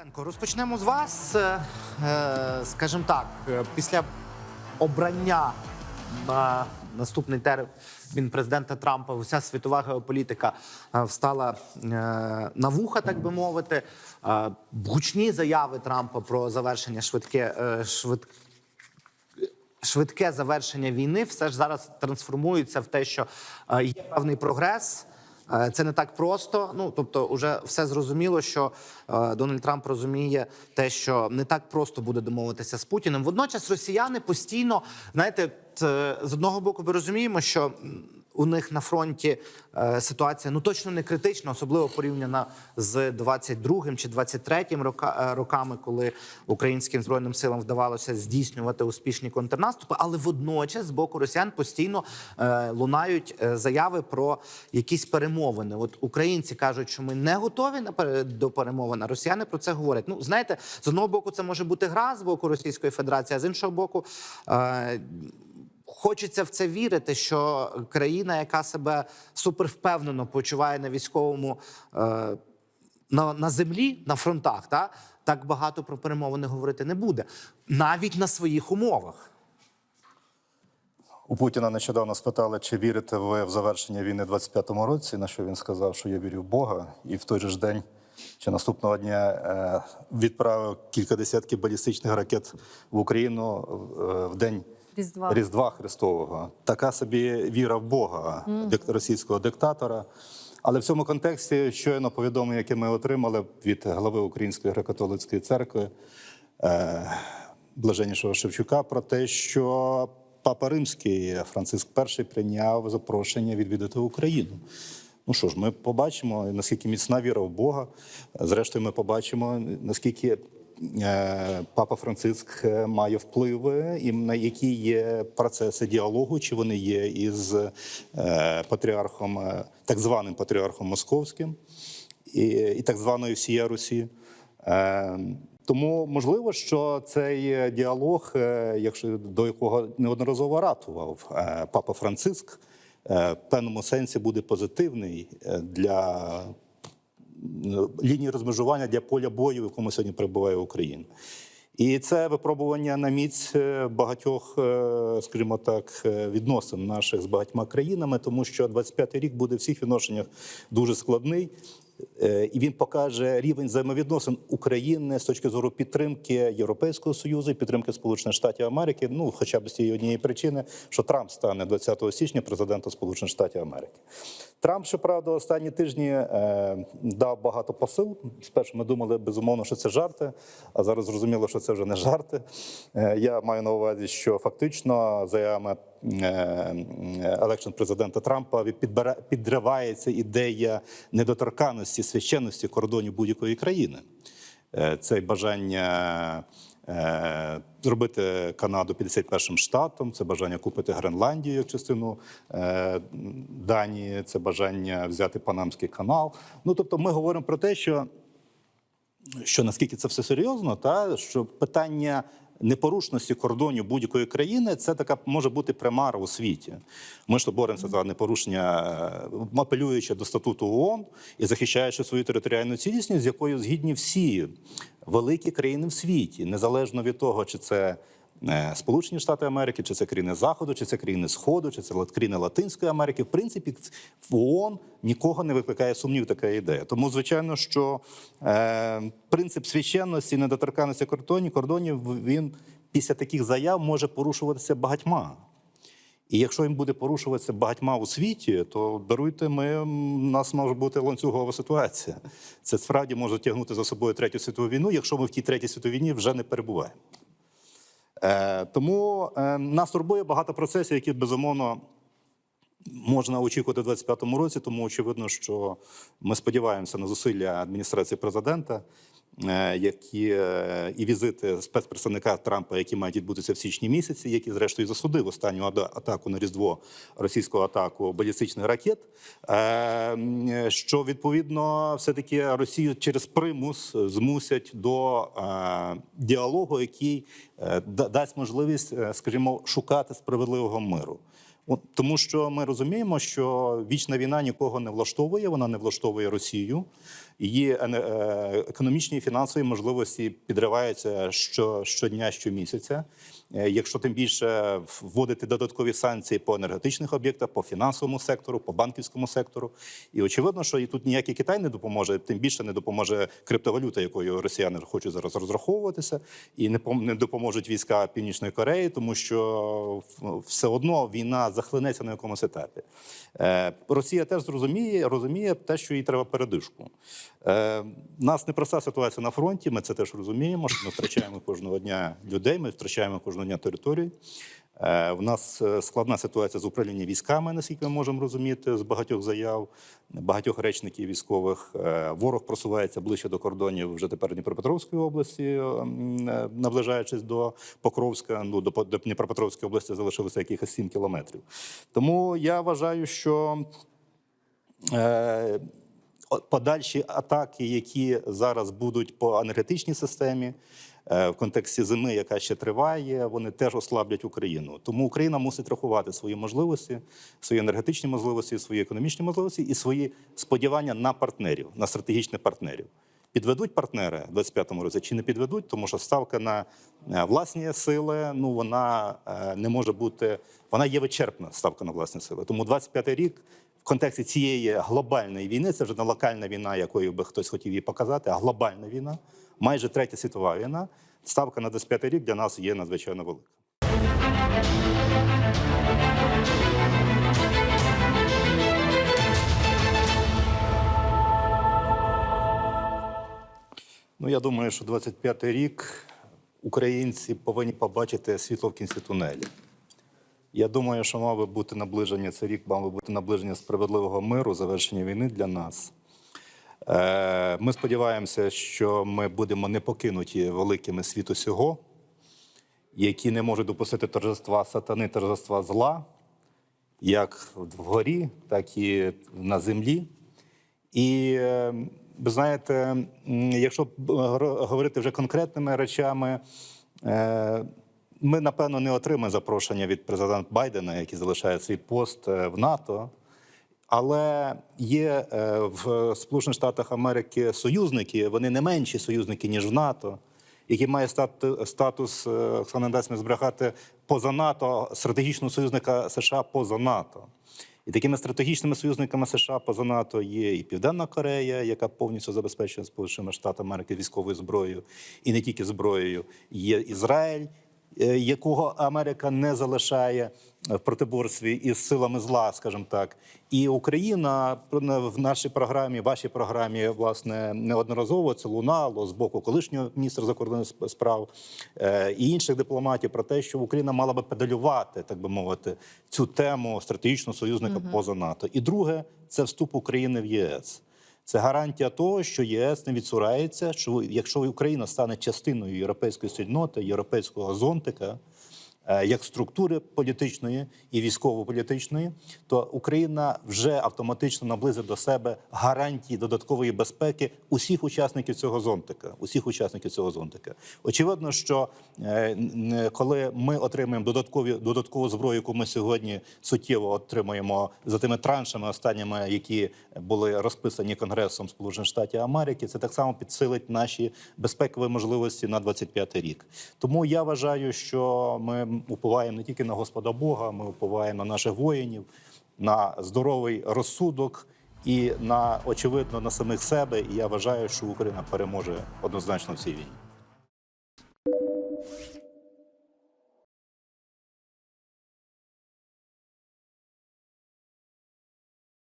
Тенко, розпочнемо з вас. Е, е, Скажімо так, е, після обрання на наступний термін президента Трампа вся світова геополітика встала на вуха, так би мовити. Гучні заяви Трампа про завершення швидке е, швид, швидке завершення війни все ж зараз трансформується в те, що є певний прогрес. Е, Це не так просто. Ну тобто, вже все зрозуміло, що е, Дональд Трамп розуміє те, що не так просто буде домовитися з Путіним. Водночас росіяни постійно, знаєте, т- з одного боку, ми розуміємо, що у них на фронті е, ситуація ну точно не критична, особливо порівняно з 22-м чи 23-м рока, е, роками, коли українським збройним силам вдавалося здійснювати успішні контрнаступи. Але водночас з боку росіян постійно е, лунають заяви про якісь перемовини. От українці кажуть, що ми не готові до перемовин. а Росіяни про це говорять. Ну знаєте, з одного боку, це може бути гра з боку Російської Федерації, а з іншого боку. Е, Хочеться в це вірити, що країна, яка себе супервпевнено почуває на військовому е, на, на землі, на фронтах, та так багато про перемовини говорити не буде, навіть на своїх умовах. У Путіна нещодавно спитали, чи вірите ви в завершення війни 25-му році. На що він сказав, що я вірю в Бога, і в той же ж день чи наступного дня е, відправив кілька десятків балістичних ракет в Україну е, в день Різдва. Різдва Христового. Така собі віра в Бога російського диктатора. Але в цьому контексті щойно повідомлення, яке ми отримали від глави Української греко-католицької церкви е, Блаженнішого Шевчука про те, що Папа Римський Франциск І прийняв запрошення відвідати Україну. Ну що ж, ми побачимо, наскільки міцна віра в Бога. Зрештою, ми побачимо, наскільки Папа Франциск е, має впливи, і на які є процеси діалогу, чи вони є із е, патріархом, е, так званим патріархом Московським і, і так званої всієї Русі. Е, тому можливо, що цей діалог, е, якщо до якого неодноразово ратував е, папа Франциск, е, в певному сенсі буде позитивний е, для е, лінії розмежування для поля бою, в якому сьогодні перебуває Україна. І це випробування на міць е, багатьох, е, скажімо так, е, відносин наших з багатьма країнами, тому що 25-й рік буде в всіх відношеннях дуже складний. Е, І він покаже рівень взаємовідносин України з точки зору підтримки Європейського союзу, підтримки Сполучених Штатів Америки. Ну, хоча б з цієї однієї причини, що Трамп стане 20 січня президентом Сполучених Штатів Америки. Трамп, щоправда, останні тижні е, дав багато посил. Спершу ми думали безумовно, що це жарти, а зараз зрозуміло, що це вже не жарти. Е, я маю на увазі, що фактично заявами елекшн президента Трампа підривається ідея недоторканності священності кордонів будь-якої країни. Е, Це бажання е, зробити Канаду 51-м штатом, це бажання купити Гренландію як частину е, Данії, це бажання взяти Панамський канал. Ну тобто, ми говоримо про те, що що наскільки це все серйозно, та що питання непорушності кордонів будь-якої країни це така може бути примара у світі. Ми ж то боремося за непорушення, е, апелюючи до статуту ООН і захищаючи свою територіальну цілісність, з якою згідні всі великі країни в світі, незалежно від того, чи це. Е, Сполучені Штати Америки, чи це країни Заходу, чи це країни Сходу, чи це країни Латинської Америки. В принципі, в ООН нікого не викликає сумнів така ідея. Тому, звичайно, що е, принцип священності недоторканності кордонів, кордонів він після таких заяв може порушуватися багатьма. І якщо він буде порушуватися багатьма у світі, то даруйте, ми у нас може бути ланцюгова ситуація. Це справді може тягнути за собою третю світову війну, якщо ми в тій третій світовій війні вже не перебуваємо. Е, тому е, нас турбує багато процесів, які безумовно можна очікувати в 25-му році. Тому очевидно, що ми сподіваємося на зусилля адміністрації президента, які е, і візити спецпредставника Трампа, які мають відбутися в січні місяці, який зрештою засудив останню атаку на різдво російську атаку балістичних ракет. е, Що відповідно все таки Росію через примус змусять до е, діалогу, який е, дасть можливість, е, скажімо, шукати справедливого миру. От, тому що ми розуміємо, що вічна війна нікого не влаштовує, вона не влаштовує Росію. її е, економічні і фінансові можливості підриваються що, щодня, щомісяця. Е, Якщо тим більше вводити додаткові санкції по енергетичних об'єктах, по фінансовому сектору, по банківському сектору, і очевидно, що і тут ніякий Китай не допоможе, тим більше не допоможе криптовалюта, якою росіяни хочуть зараз розраховуватися, і не допоможуть війська Північної Кореї, тому що все одно війна захлинеться на якомусь етапі. Е, Росія теж зрозуміє, розуміє те, що їй треба передишку. Е, нас непроста ситуація на фронті. Ми це теж розуміємо. Що ми втрачаємо кожного дня людей, ми втрачаємо кожного дня території. Е, В нас е, складна ситуація з управлінням військами, наскільки ми можемо розуміти, з багатьох заяв, багатьох речників військових. Е, Ворог просувається ближче до кордонів вже тепер Дніпропетровської області, е, е, наближаючись до Покровська. Ну до Дніпропетровської області залишилося якихось 7 кілометрів. Тому я вважаю, що е, подальші атаки, які зараз будуть по енергетичній системі. Е, В контексті зими, яка ще триває, вони теж ослаблять Україну. Тому Україна мусить рахувати свої можливості, свої енергетичні можливості, свої економічні можливості і свої сподівання на партнерів, на стратегічних партнерів. Підведуть партнери в 25-му році чи не підведуть, тому що ставка на е, власні сили, ну вона е, не може бути, вона є вичерпна ставка на власні сили. Тому 25-й рік в контексті цієї глобальної війни, це вже не локальна війна, якою би хтось хотів її показати, а глобальна війна, майже третя світова війна. Ставка на 25-й рік для нас є надзвичайно велика. Ну, я думаю, що 25-й рік українці повинні побачити світло в кінці тунелі. Я думаю, що мав би бути наближення цей рік, мав би бути наближення справедливого миру, завершення війни для нас. Е, Ми сподіваємося, що ми будемо не покинуті великими світу сього, які не можуть допустити торжества сатани, торжества зла, як вгорі, так і на землі. І е, ви знаєте, якщо е, говорити вже конкретними речами, ми напевно не отримаємо запрошення від президента Байдена, який залишає свій пост в НАТО. Але є е, в Сполучених Штатах Америки союзники, вони не менші союзники, ніж в НАТО, які стат- статус, е, Оксана дасть мені збрехати, поза НАТО, стратегічного союзника США поза НАТО. І такими стратегічними союзниками США поза НАТО є і Південна Корея, яка повністю забезпечена Сполученими Штатами Америки військовою зброєю, і не тільки зброєю. Є Ізраїль, якого Америка не залишає в протиборстві із силами зла, скажімо так. І Україна в нашій програмі, вашій програмі, власне, неодноразово це лунало з боку колишнього міністра закордонних справ е, і інших дипломатів про те, що Україна мала би педалювати, так би мовити, цю тему стратегічного союзника поза НАТО. І друге це вступ України в ЄС. Це гарантія того, що ЄС не відсурається, що якщо Україна стане частиною європейської спільноти, європейського зонтика, як структури політичної і військово-політичної, то Україна вже автоматично наблизить до себе гарантії додаткової безпеки усіх учасників цього зонтика. Усіх учасників цього зонтика. Очевидно, що е, коли ми отримаємо додаткові додаткову зброю, яку ми сьогодні суттєво отримуємо за тими траншами останніми, які були розписані Конгресом Сполучених Штатів Америки, це так само підсилить наші безпекові можливості на 25 рік. Тому я вважаю, що ми уповаємо не тільки на Господа Бога, ми уповаємо на наших воїнів, на здоровий розсудок. І на очевидно на самих себе, і я вважаю, що Україна переможе однозначно в цій війні.